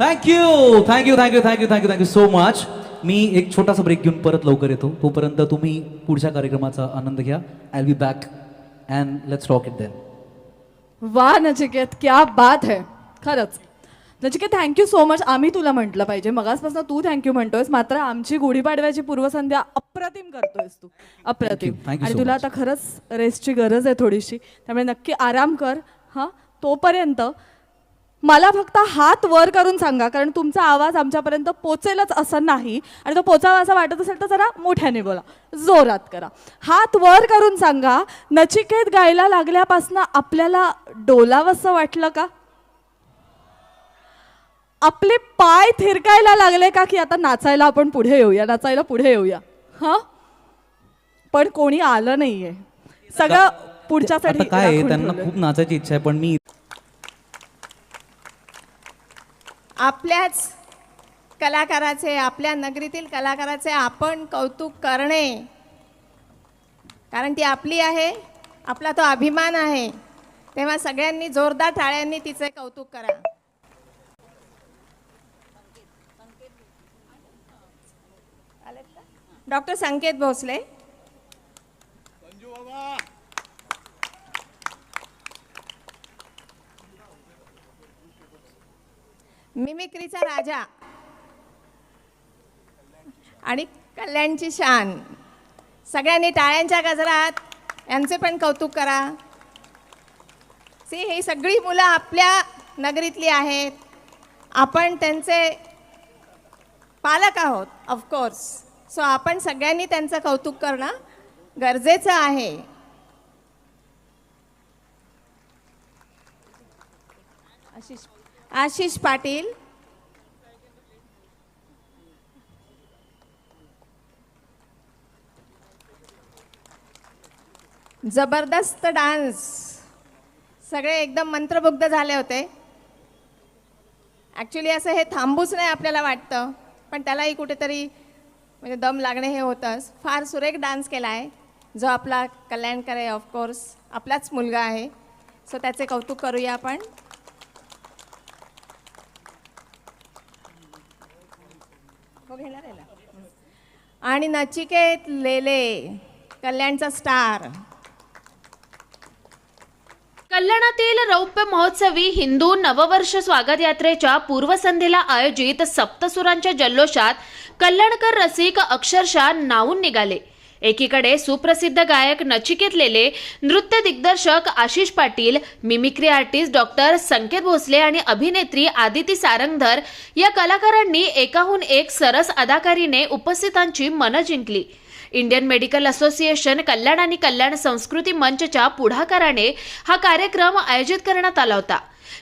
Thank you thank you thank you thank you thank you thank you so much मी एक छोटासा break घेऊन परत लवकर येतो. तोपर्यंत तुम्ही पुढच्या कार्यक्रमाचा आनंद घ्या. I be back and let's talk it then वा नचिकेत क्या बात है. खरंच. नचिकेत थँक्यू सो मच आम्ही तुला म्हटलं पाहिजे. मगासपासून तू थँक्यू म्हणतोयस. मात्र आमची गुढीपाडव्याची पूर्वसंध्या अप्रतिम करतोयस तू. अप्रतिम. आणि तुला. आता खरंच रेस्टची गरज आहे थोडीशी. त्यामुळे नक्की आराम कर. हां तोपर्यंत मला फक्त हात वर करून सांगा कारण तुमचा आवाज आमच्यापर्यंत पोचेलच असं नाही. आणि तो पोचावा असं वाटत असेल तर जरा मोठ्याने बोला जोरात करा. हात वर करून सांगा नचिकेत गायला लागल्यापासनं आपल्याला डोलावंसं वाटलं का? आपले पाय थिरकायला लागले का की आता नाचायला आपण पुढे येऊया नाचायला पुढे येऊया? हां? पण कोणी आलं नाहीये. सगळं पुढच्यासाठी काय त्यांना. खूप नाचायची इच्छा आहे पण मी आपल्याच कलाकाराचे आपल्या नगरीतील कलाकाराचे आपण कौतुक करणे. कारण ती आपली आहे आपला तो अभिमान आहे. तेव्हा सगळ्यांनी जोरदार टाळ्यांनी तिचे कौतुक करा. डॉक्टर संकेत भोसले. मिमिक्रीचा राजा. आणि कल्याणची शान. सगळ्यांनी टाळ्यांच्या गजरात यांचे पण कौतुक करा. सी ही सगळी मुलं आपल्या नगरीतली आहेत. आपण त्यांचे पालक आहोत ऑफकोर्स सो आपण सगळ्यांनी त्यांचं कौतुक करणं गरजेचं आहे. आशिष. आशिष पाटील. जबरदस्त डान्स. सगळे एकदम मंत्रमुग्ध झाले होते. ॲक्च्युली असं हे थांबूच नाही आपल्याला वाटतं पण त्यालाही कुठेतरी म्हणजे दम लागणे हे होतंच. फार सुरेख डान्स केला आहे जो आपला कल्याणकर आहे ऑफकोर्स आपलाच मुलगा आहे. सो त्याचे कौतुक करूया आपण हो घेणार आहे ना आणि नचिकेत लेले कल्याणचा स्टार. कल्याणातील रौप्य महोत्सवी हिंदू नववर्ष स्वागत यात्रेच्या पूर्वसंध्येला आयोजित सप्तसुरांच्या जल्लोषात कल्याणकर रसिक अक्षरशः नावून निघाले. एकीकडे सुप्रसिद्ध गायक नचिकेत लेले नृत्य दिग्दर्शक Ashish Patil mimicry artist doctor Sanket Bhosale आणि अभिनेत्री आदिती सारंगधर या कलाकारांनी एकाहून एक सरस अदाकारीने उपस्थितांची मनं जिंकली. इंडियन मेडिकल असोसिएशन कल्याण आणि कल्याण संस्कृती मंचच्या पुढाकाराने हा कार्यक्रम आयोजित करण्यात आला होता.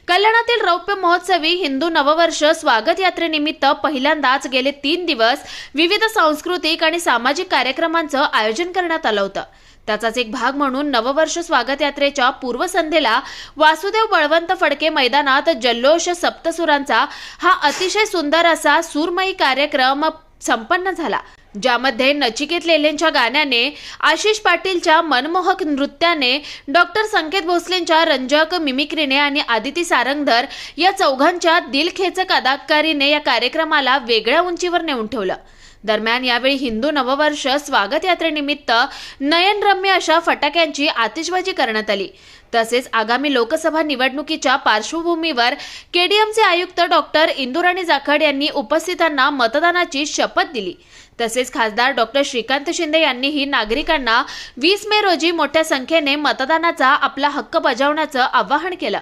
कल्याणातील रौप्य महोत्सवी हिंदू नववर्ष स्वागत यात्रेनिमित्त पहिल्यांदाच गेले तीन दिवस विविध सांस्कृतिक आणि सामाजिक कार्यक्रमांचं आयोजन करण्यात आलं होतं. त्याचाच एक भाग म्हणून नववर्ष स्वागत यात्रेच्या पूर्वसंध्येला वासुदेव बळवंत फडके मैदानात जल्लोष सप्तसुरांचा हा अतिशय सुंदर असा सूरमयी कार्यक्रम संपन्न झाला. ज्यामध्ये नचिकेत लेलेंच्या गाण्याने आशिष पाटीलच्या मनमोहक नृत्याने डॉक्टर संकेत भोसलेंच्या रंजक मिमिक्रीने आणि आदिती सारंगधर या चौघांच्या दिलखेचक अदाकारीने या कार्यक्रमाला वेगळ्या उंचीवर नेऊन ठेवलं. दरम्यान यावेळी हिंदू नववर्ष स्वागत यात्रेनिमित्त नयनरम्य अशा फटाक्यांची आतिषबाजी करण्यात आली. तसेच आगामी लोकसभा निवडणुकीच्या पार्श्वभूमीवर केडीएमचे आयुक्त डॉक्टर इंदुराणी जाखड यांनी उपस्थितांना मतदानाची शपथ दिली. तसेच खासदार डॉक्टर श्रीकांत शिंदे यांनीही नागरिकांना वीस मे रोजी मोठ्या संख्येने मतदानाचा आपला हक्क बजावण्याचं आवाहन केलं.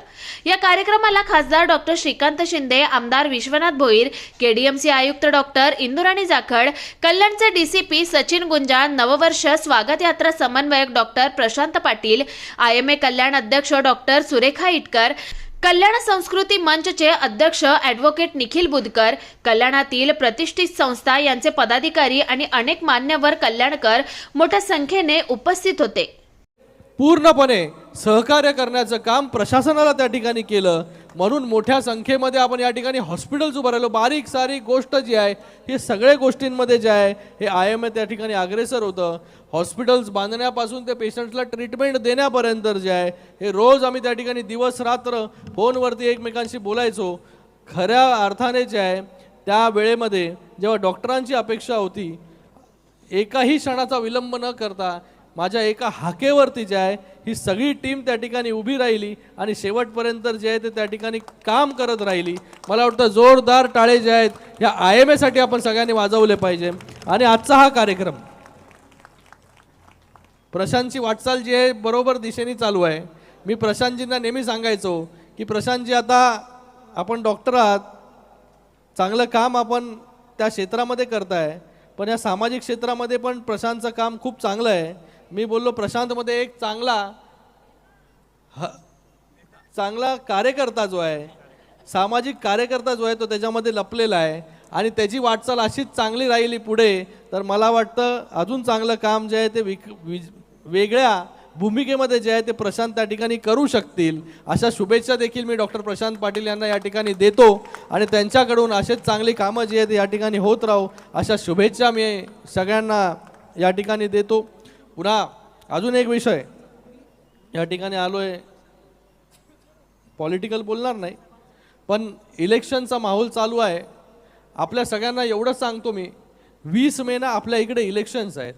या कार्यक्रमाला खासदार डॉक्टर श्रीकांत शिंदे आमदार विश्वनाथ भोईर केडीएमसी आयुक्त डॉक्टर इंदुराणी जाखड कल्याणचे डीसीपी सचिन गुंजाळ नववर्ष स्वागत यात्रा समन्वयक doctor Prashant Patil I M A Kalyan अध्यक्ष डॉक्टर सुरेखा इटकर कल्याण संस्कृती मंचचे अध्यक्ष ॲडव्होकेट निखिल बुदकर कल्याणातील प्रतिष्ठित संस्था यांचे पदाधिकारी आणि अनेक मान्यवर कल्याणकर मोठ्या संख्येने उपस्थित होते. पूर्णपणे सहकार्य करण्याचं काम प्रशासनाला त्या ठिकाणी केलं. म्हणून मोठ्या संख्येमध्ये आपण या ठिकाणी हॉस्पिटल्स उभं राहिलो. बारीक सारीक गोष्ट जी आहे हे सगळे गोष्टींमध्ये जे आहे हे आय एम ए त्या ठिकाणी अग्रेसर होतं. हॉस्पिटल्स बांधण्यापासून ते पेशंट्सला ट्रीटमेंट देण्यापर्यंत जे आहे हे रोज आम्ही त्या ठिकाणी दिवस रात्र फोनवरती एकमेकांशी बोलायचो. खऱ्या अर्थाने जे आहे त्या वेळेमध्ये जेव्हा डॉक्टरांची अपेक्षा होती एकाही क्षणाचा विलंब न करता माझ्या एका हाकेवरती जे आहे ही सगळी टीम त्या ठिकाणी उभी राहिली आणि शेवटपर्यंत जे आहे ते त्या ठिकाणी काम करत राहिली. मला वाटतं जोरदार टाळे जे आहेत या आय एम एसाठी आपण सगळ्यांनी वाजवले पाहिजे. आणि आजचा हा कार्यक्रम प्रशांतची वाटचाल जी आहे बरोबर दिशेने चालू आहे. मी प्रशांतजींना नेहमी सांगायचो की प्रशांतजी आता आपण डॉक्टर आहात. चांगलं काम आपण त्या क्षेत्रामध्ये करताय पण या सामाजिक क्षेत्रामध्ये पण प्रशांतचं काम खूप चांगलं आहे. मी बोललो प्रशांतमध्ये एक चांगला ह चांगला कार्यकर्ता जो आहे सामाजिक कार्यकर्ता जो आहे तो त्याच्यामध्ये लपलेला आहे आणि त्याची वाटचाल अशीच चांगली राहिली पुढे तर मला वाटतं अजून चांगलं काम जे आहे ते विक विज- वेगळ्या भूमिकेमध्ये जे आहे ते प्रशांत त्या ठिकाणी करू शकतील. अशा शुभेच्छा देखील मी डॉक्टर प्रशांत पाटील यांना या ठिकाणी देतो आणि त्यांच्याकडून असेच चांगली कामं जी आहेत या ठिकाणी होत राहू अशा शुभेच्छा मी सगळ्यांना या ठिकाणी देतो. पुन्हा अजून एक विषय. या ठिकाणी आलो आहे पॉलिटिकल बोलणार नाही. पण इलेक्शनचा माहोल चालू आहे. आपल्या सगळ्यांना एवढंच सांगतो मी. वीस मेना आपल्या इकडे इलेक्शन्स आहेत.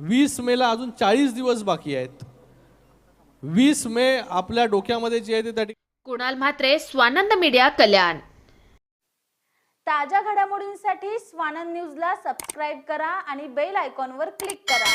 वीस मेला अजून चाळीस दिवस बाकी आहेत. वीस मे आपल्या डोक्यामध्ये जे आहे ते त्या ठिकाणी कुणाल म्हात्रे स्वानंद मीडिया कल्याण. ताज्या घडामोडींसाठी स्वानंद न्यूजला सबस्क्राईब करा आणि बेल आयकॉनवर क्लिक करा.